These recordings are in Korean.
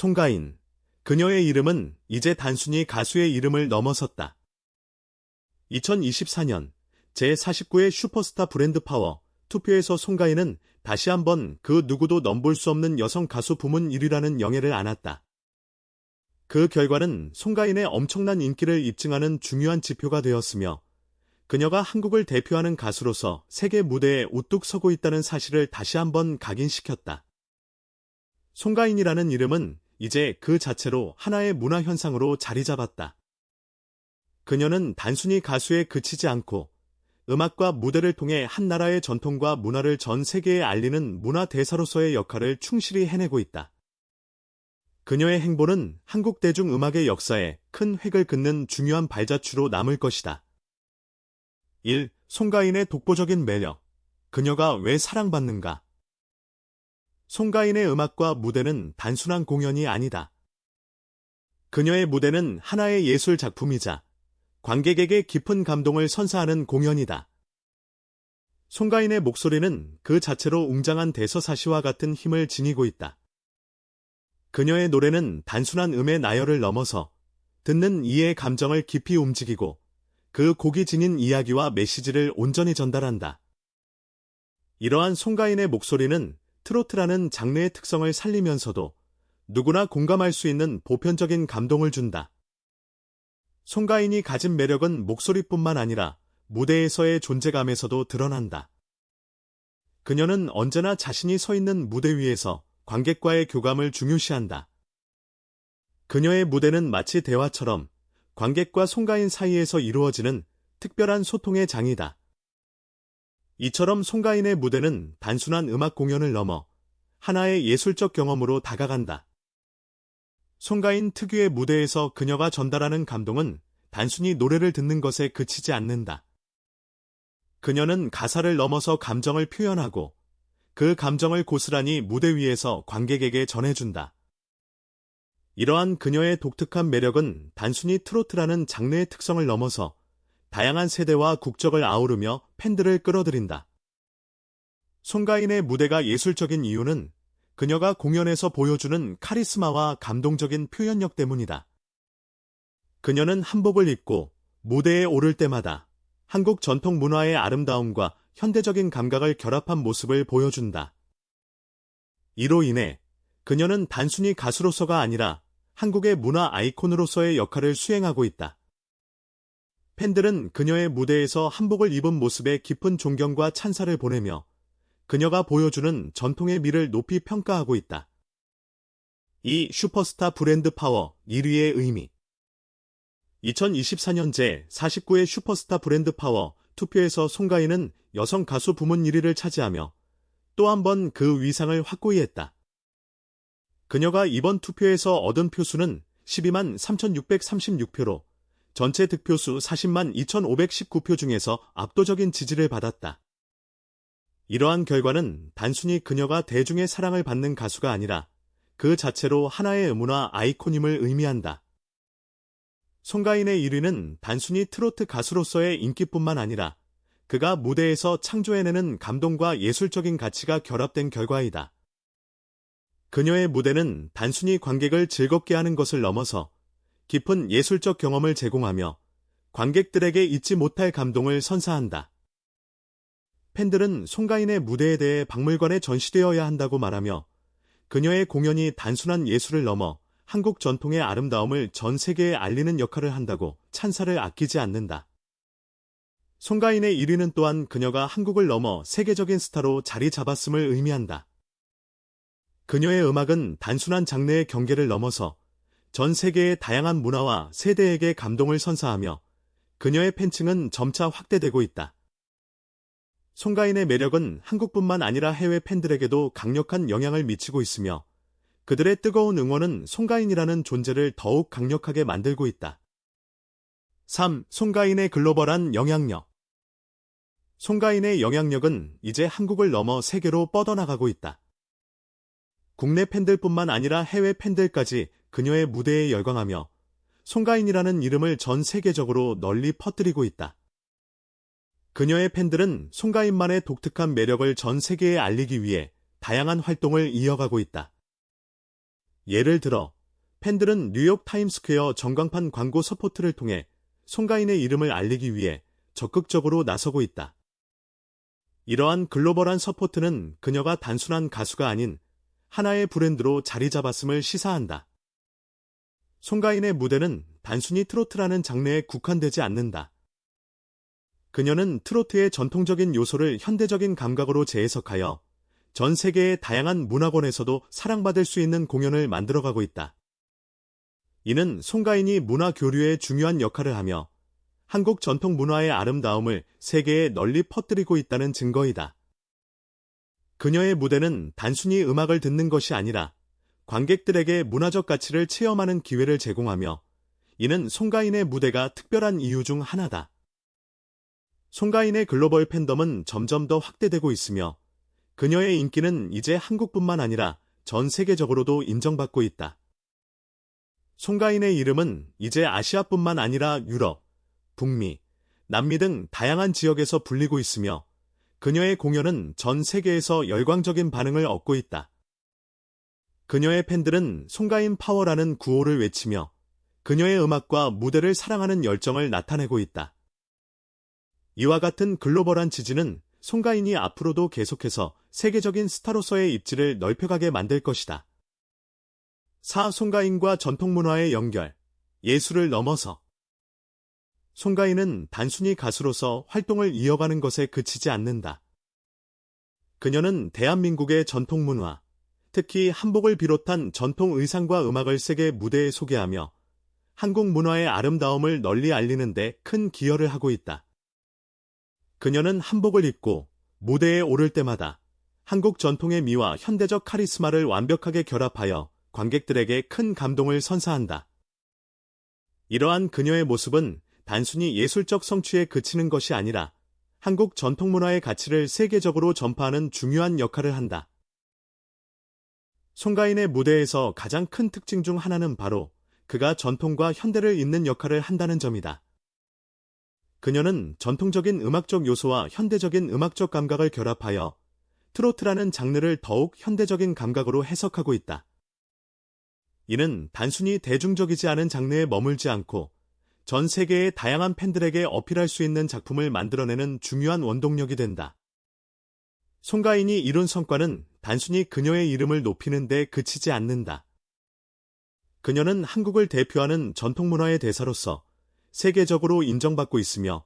송가인. 그녀의 이름은 이제 단순히 가수의 이름을 넘어섰다. 2024년 제49회 슈퍼스타 브랜드 파워 투표에서 송가인은 다시 한번 그 누구도 넘볼 수 없는 여성 가수 부문 1위라는 영예를 안았다. 그 결과는 송가인의 엄청난 인기를 입증하는 중요한 지표가 되었으며 그녀가 한국을 대표하는 가수로서 세계 무대에 우뚝 서고 있다는 사실을 다시 한번 각인시켰다. 송가인이라는 이름은 이제 그 자체로 하나의 문화 현상으로 자리 잡았다. 그녀는 단순히 가수에 그치지 않고 음악과 무대를 통해 한 나라의 전통과 문화를 전 세계에 알리는 문화 대사로서의 역할을 충실히 해내고 있다. 그녀의 행보는 한국 대중 음악의 역사에 큰 획을 긋는 중요한 발자취로 남을 것이다. 1. 송가인의 독보적인 매력. 그녀가 왜 사랑받는가? 송가인의 음악과 무대는 단순한 공연이 아니다. 그녀의 무대는 하나의 예술 작품이자 관객에게 깊은 감동을 선사하는 공연이다. 송가인의 목소리는 그 자체로 웅장한 대서사시와 같은 힘을 지니고 있다. 그녀의 노래는 단순한 음의 나열을 넘어서 듣는 이의 감정을 깊이 움직이고 그 곡이 지닌 이야기와 메시지를 온전히 전달한다. 이러한 송가인의 목소리는 트로트라는 장르의 특성을 살리면서도 누구나 공감할 수 있는 보편적인 감동을 준다. 송가인이 가진 매력은 목소리뿐만 아니라 무대에서의 존재감에서도 드러난다. 그녀는 언제나 자신이 서 있는 무대 위에서 관객과의 교감을 중요시한다. 그녀의 무대는 마치 대화처럼 관객과 송가인 사이에서 이루어지는 특별한 소통의 장이다. 이처럼 송가인의 무대는 단순한 음악 공연을 넘어 하나의 예술적 경험으로 다가간다. 송가인 특유의 무대에서 그녀가 전달하는 감동은 단순히 노래를 듣는 것에 그치지 않는다. 그녀는 가사를 넘어서 감정을 표현하고 그 감정을 고스란히 무대 위에서 관객에게 전해준다. 이러한 그녀의 독특한 매력은 단순히 트로트라는 장르의 특성을 넘어서 다양한 세대와 국적을 아우르며 팬들을 끌어들인다. 송가인의 무대가 예술적인 이유는 그녀가 공연에서 보여주는 카리스마와 감동적인 표현력 때문이다. 그녀는 한복을 입고 무대에 오를 때마다 한국 전통 문화의 아름다움과 현대적인 감각을 결합한 모습을 보여준다. 이로 인해 그녀는 단순히 가수로서가 아니라 한국의 문화 아이콘으로서의 역할을 수행하고 있다. 팬들은 그녀의 무대에서 한복을 입은 모습에 깊은 존경과 찬사를 보내며 그녀가 보여주는 전통의 미를 높이 평가하고 있다. 이 슈퍼스타 브랜드 파워 1위의 의미 2024년 제 49회 슈퍼스타 브랜드 파워 투표에서 송가인은 여성 가수 부문 1위를 차지하며 또 한 번 그 위상을 확고히 했다. 그녀가 이번 투표에서 얻은 표수는 12만 3,636표로 전체 득표수 40만 2,519표 중에서 압도적인 지지를 받았다. 이러한 결과는 단순히 그녀가 대중의 사랑을 받는 가수가 아니라 그 자체로 하나의 문화 아이콘임을 의미한다. 송가인의 1위는 단순히 트로트 가수로서의 인기뿐만 아니라 그가 무대에서 창조해내는 감동과 예술적인 가치가 결합된 결과이다. 그녀의 무대는 단순히 관객을 즐겁게 하는 것을 넘어서 깊은 예술적 경험을 제공하며 관객들에게 잊지 못할 감동을 선사한다. 팬들은 송가인의 무대에 대해 박물관에 전시되어야 한다고 말하며 그녀의 공연이 단순한 예술을 넘어 한국 전통의 아름다움을 전 세계에 알리는 역할을 한다고 찬사를 아끼지 않는다. 송가인의 1위는 또한 그녀가 한국을 넘어 세계적인 스타로 자리 잡았음을 의미한다. 그녀의 음악은 단순한 장르의 경계를 넘어서 전 세계의 다양한 문화와 세대에게 감동을 선사하며 그녀의 팬층은 점차 확대되고 있다. 송가인의 매력은 한국뿐만 아니라 해외 팬들에게도 강력한 영향을 미치고 있으며 그들의 뜨거운 응원은 송가인이라는 존재를 더욱 강력하게 만들고 있다. 3. 송가인의 글로벌한 영향력 송가인의 영향력은 이제 한국을 넘어 세계로 뻗어나가고 있다. 국내 팬들뿐만 아니라 해외 팬들까지 그녀의 무대에 열광하며 송가인이라는 이름을 전 세계적으로 널리 퍼뜨리고 있다. 그녀의 팬들은 송가인만의 독특한 매력을 전 세계에 알리기 위해 다양한 활동을 이어가고 있다. 예를 들어 팬들은 뉴욕 타임스퀘어 전광판 광고 서포트를 통해 송가인의 이름을 알리기 위해 적극적으로 나서고 있다. 이러한 글로벌한 서포트는 그녀가 단순한 가수가 아닌 하나의 브랜드로 자리 잡았음을 시사한다. 송가인의 무대는 단순히 트로트라는 장르에 국한되지 않는다. 그녀는 트로트의 전통적인 요소를 현대적인 감각으로 재해석하여 전 세계의 다양한 문화권에서도 사랑받을 수 있는 공연을 만들어가고 있다. 이는 송가인이 문화 교류에 중요한 역할을 하며 한국 전통 문화의 아름다움을 세계에 널리 퍼뜨리고 있다는 증거이다. 그녀의 무대는 단순히 음악을 듣는 것이 아니라 관객들에게 문화적 가치를 체험하는 기회를 제공하며 이는 송가인의 무대가 특별한 이유 중 하나다. 송가인의 글로벌 팬덤은 점점 더 확대되고 있으며 그녀의 인기는 이제 한국뿐만 아니라 전 세계적으로도 인정받고 있다. 송가인의 이름은 이제 아시아뿐만 아니라 유럽, 북미, 남미 등 다양한 지역에서 불리고 있으며 그녀의 공연은 전 세계에서 열광적인 반응을 얻고 있다. 그녀의 팬들은 송가인 파워라는 구호를 외치며 그녀의 음악과 무대를 사랑하는 열정을 나타내고 있다. 이와 같은 글로벌한 지지는 송가인이 앞으로도 계속해서 세계적인 스타로서의 입지를 넓혀가게 만들 것이다. 사 송가인과 전통문화의 연결, 예술을 넘어서 송가인은 단순히 가수로서 활동을 이어가는 것에 그치지 않는다. 그녀는 대한민국의 전통문화, 특히 한복을 비롯한 전통 의상과 음악을 세계 무대에 소개하며 한국 문화의 아름다움을 널리 알리는 데 큰 기여를 하고 있다. 그녀는 한복을 입고 무대에 오를 때마다 한국 전통의 미와 현대적 카리스마를 완벽하게 결합하여 관객들에게 큰 감동을 선사한다. 이러한 그녀의 모습은 단순히 예술적 성취에 그치는 것이 아니라 한국 전통문화의 가치를 세계적으로 전파하는 중요한 역할을 한다. 송가인의 무대에서 가장 큰 특징 중 하나는 바로 그가 전통과 현대를 잇는 역할을 한다는 점이다. 그녀는 전통적인 음악적 요소와 현대적인 음악적 감각을 결합하여 트로트라는 장르를 더욱 현대적인 감각으로 해석하고 있다. 이는 단순히 대중적이지 않은 장르에 머물지 않고 전 세계의 다양한 팬들에게 어필할 수 있는 작품을 만들어내는 중요한 원동력이 된다. 송가인이 이룬 성과는 단순히 그녀의 이름을 높이는 데 그치지 않는다. 그녀는 한국을 대표하는 전통문화의 대사로서 세계적으로 인정받고 있으며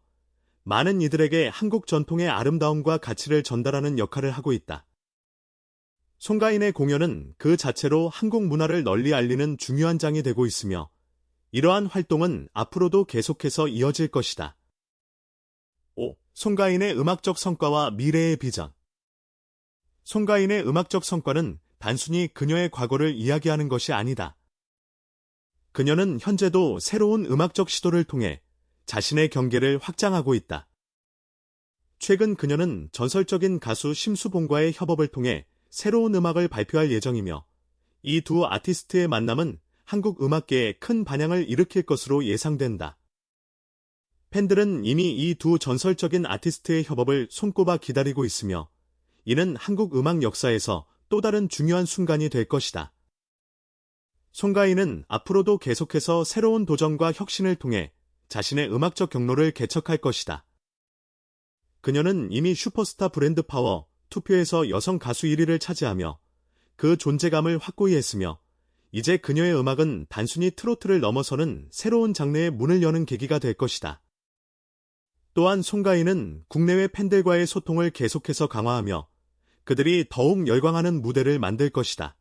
많은 이들에게 한국 전통의 아름다움과 가치를 전달하는 역할을 하고 있다. 송가인의 공연은 그 자체로 한국 문화를 널리 알리는 중요한 장이 되고 있으며 이러한 활동은 앞으로도 계속해서 이어질 것이다. 5. 송가인의 음악적 성과와 미래의 비전 송가인의 음악적 성과는 단순히 그녀의 과거를 이야기하는 것이 아니다. 그녀는 현재도 새로운 음악적 시도를 통해 자신의 경계를 확장하고 있다. 최근 그녀는 전설적인 가수 심수봉과의 협업을 통해 새로운 음악을 발표할 예정이며 이 두 아티스트의 만남은 한국 음악계에 큰 반향을 일으킬 것으로 예상된다. 팬들은 이미 이 두 전설적인 아티스트의 협업을 손꼽아 기다리고 있으며 이는 한국 음악 역사에서 또 다른 중요한 순간이 될 것이다. 송가인은 앞으로도 계속해서 새로운 도전과 혁신을 통해 자신의 음악적 경로를 개척할 것이다. 그녀는 이미 슈퍼스타 브랜드 파워 투표에서 여성 가수 1위를 차지하며 그 존재감을 확고히 했으며 이제 그녀의 음악은 단순히 트로트를 넘어서는 새로운 장르의 문을 여는 계기가 될 것이다. 또한 송가인은 국내외 팬들과의 소통을 계속해서 강화하며 그들이 더욱 열광하는 무대를 만들 것이다.